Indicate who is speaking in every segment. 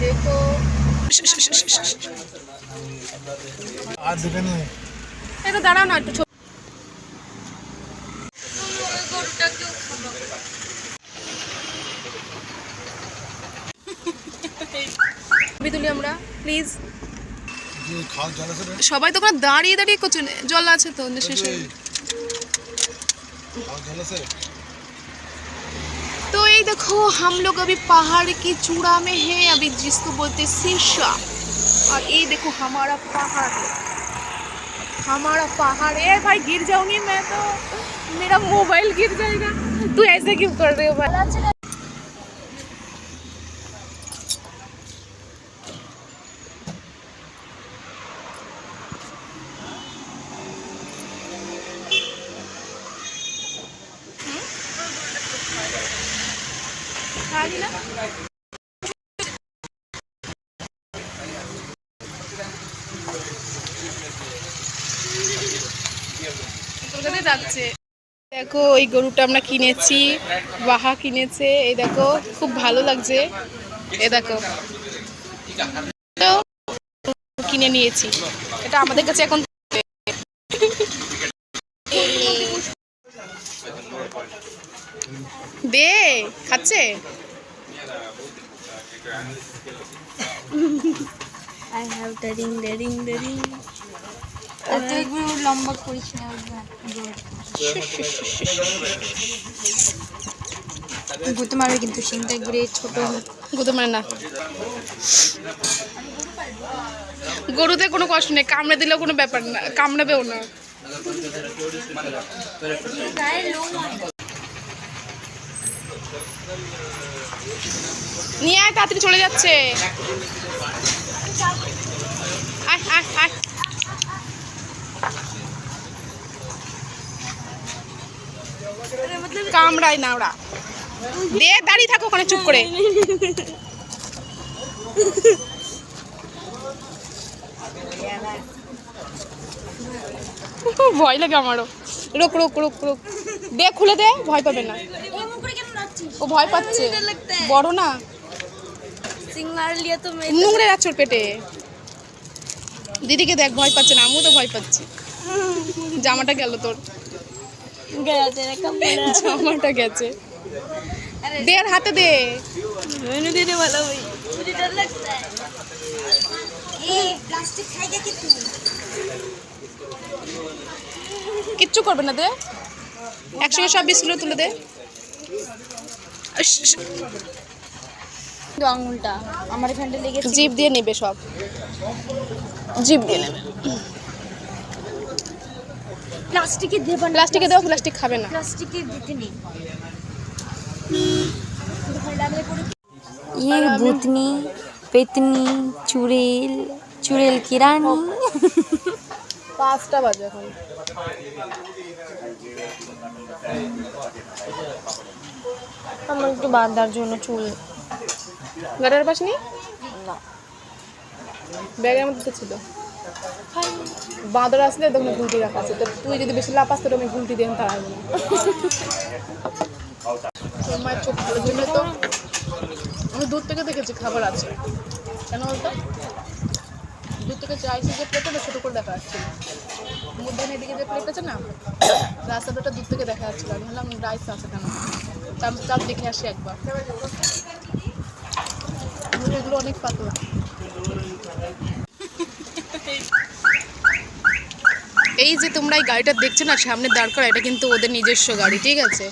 Speaker 1: দেখো।
Speaker 2: আর দুটো নিয়ে
Speaker 1: এটা দাঁড়াও না একটু ছবি ছবি তুলি আমরা প্লিজ সবাই তো ওখানে দাঁড়িয়ে দাঁড়িয়ে করছে জল আছে তো শেষে
Speaker 2: আছে।
Speaker 1: तो ये देखो, हम लोग अभी पहाड़ की चूड़ा में हैं, अभी जिसको बोलते शीशा। और ये देखो, हमारा पहाड़ है। हमारा पहाड़ है। भाई, गिर जाऊँगी मैं तो। मेरा मोबाइल गिर जाएगा। तू ऐसे क्यों कर रहे हो भाई? দেখো, এই গরুটা আমরা কিনেছি, বাহা কিনেছে। এই দেখো, খুব ভালো লাগছে। এ দেখো, কিনে নিয়েছি। এটা আমাদের কাছে এখন দে, খাচ্ছে?
Speaker 3: I have the ring, the ring, the ring. এত একবার ওর লম্বা করিস না গুতে মারবে কিন্তু সিংটা একবারে ছোট।
Speaker 1: গুঁতো মানে না। গরুতে কোনো কষ্ট নেই কামড়ে দিলেও কোনো ব্যাপার না কামড়াবেও না। নিয়ে আয়, তাড়াতাড়ি চলে যাচ্ছে। আয় আয় কামড়ায় না ওরা। দে, দাঁড়িয়ে থাকো ওখানে, চুপ করে। ভয় লাগে আমারও। রোক রোক রোক রোক। দে, খুলে দে, ভয় পাবে না। ও ভয় পাচ্ছে। বড় না।
Speaker 3: সিঙ্গার লিয়ে তো
Speaker 1: পেটে। দিদিকে দেখ ভয় পাচ্ছে না আমিও তো ভয় পাচ্ছি। জামাটা গেল তোর। জামাটা গেছে। দে আর হাতে দে।
Speaker 3: দিদি ভালো
Speaker 1: কিচ্ছু করবে না দে। একসঙ্গে সব বিস্কুলো তুলে দে।
Speaker 3: আঙুলটা আমার এখানটা লেগেছে
Speaker 1: জিভ দিয়ে নেবে সব জিভ দিয়ে নেবে
Speaker 3: প্লাস্টিকের দেবা না
Speaker 1: প্লাস্টিকে দেওয়া প্লাস্টিক খাবে না
Speaker 3: প্লাস্টিকের দিতে নেই ये भूतनी पेतनी चुड़ैल चुड़ैल की रानी
Speaker 1: পাঁচটা বাজে এখন
Speaker 3: আমার একটু বাঁধার জন্য চুল।
Speaker 1: গাড়ির পাশ নি। ব্যাগের মধ্যে তো ছিল। বাঁদর আসলে তখন গুলতি রাখা আছে। তো তুই যদি বেশি লাপাস তোর আমি গুলতি দিয়ে আসবে না তোর মায়ের চোখ ভালো জন্য তো আমি দূর থেকে দেখেছি খাবার আছে। কেন বলতো? দূর থেকে চাইছি যে প্লেটটা না ছোটো করে দেখা যাচ্ছে মধ্যে এদিকে যে প্লেট আছে না রাস্তাটা দূর থেকে দেখা যাচ্ছিল। আমি বললাম রাইস আছে কেন? তার দেখে আসি একবার। এগুলো অনেক পাতলা। এই যে তোমরা এই গাড়িটা দেখছ না, সামনে দাঁড় করা, এটা কিন্তু ওদের নিজস্ব গাড়ি, ঠিক আছে?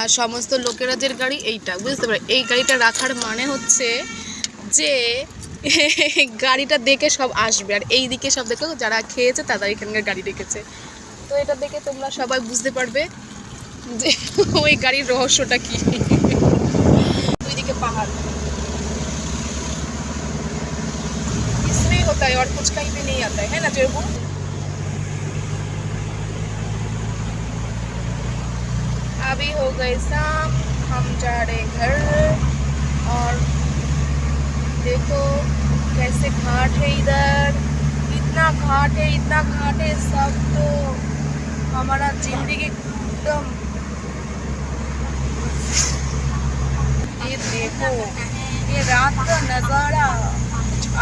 Speaker 1: আর সমস্ত লোকেরা যে গাড়ি এইটা, বুঝতে পারো এই গাড়িটা রাখার মানে হচ্ছে যে গাড়িটা দেখে সব আসবে। আর এই দিকে সব দেখো, যারা খেয়েছে তারা এখানকার গাড়ি রেখেছে তো এটা দেখে তোমরা সবাই বুঝতে পারবে যে ওই গাড়ির রহস্যটা কি দুই দিকে পাহাড় इसमें होता है और कुछ कहीं पे नहीं आता है है ना जेबू अभी हो गए शाम हम जा रहे घर और देखो कैसे घाट है इधर इतना घाट है इतना घाट है सब तो हमारा जिंदगी एकदम रात का नज़ारा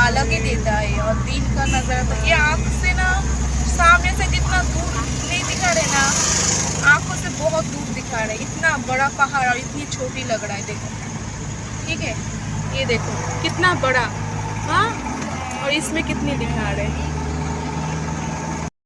Speaker 1: अलग ही देता है और दिन का नज़ारा तो ये आँख से ना, सामने से जितना दूर नहीं दिखा रहे ना, आँखों से बहुत दूर दिखा रहे इतना बड़ा पहाड़ और इतनी छोटी लग रहा है, देखो। ठीक है? ये देखो, कितना बड़ा हाँ? और इसमें कितनी दिखा रहे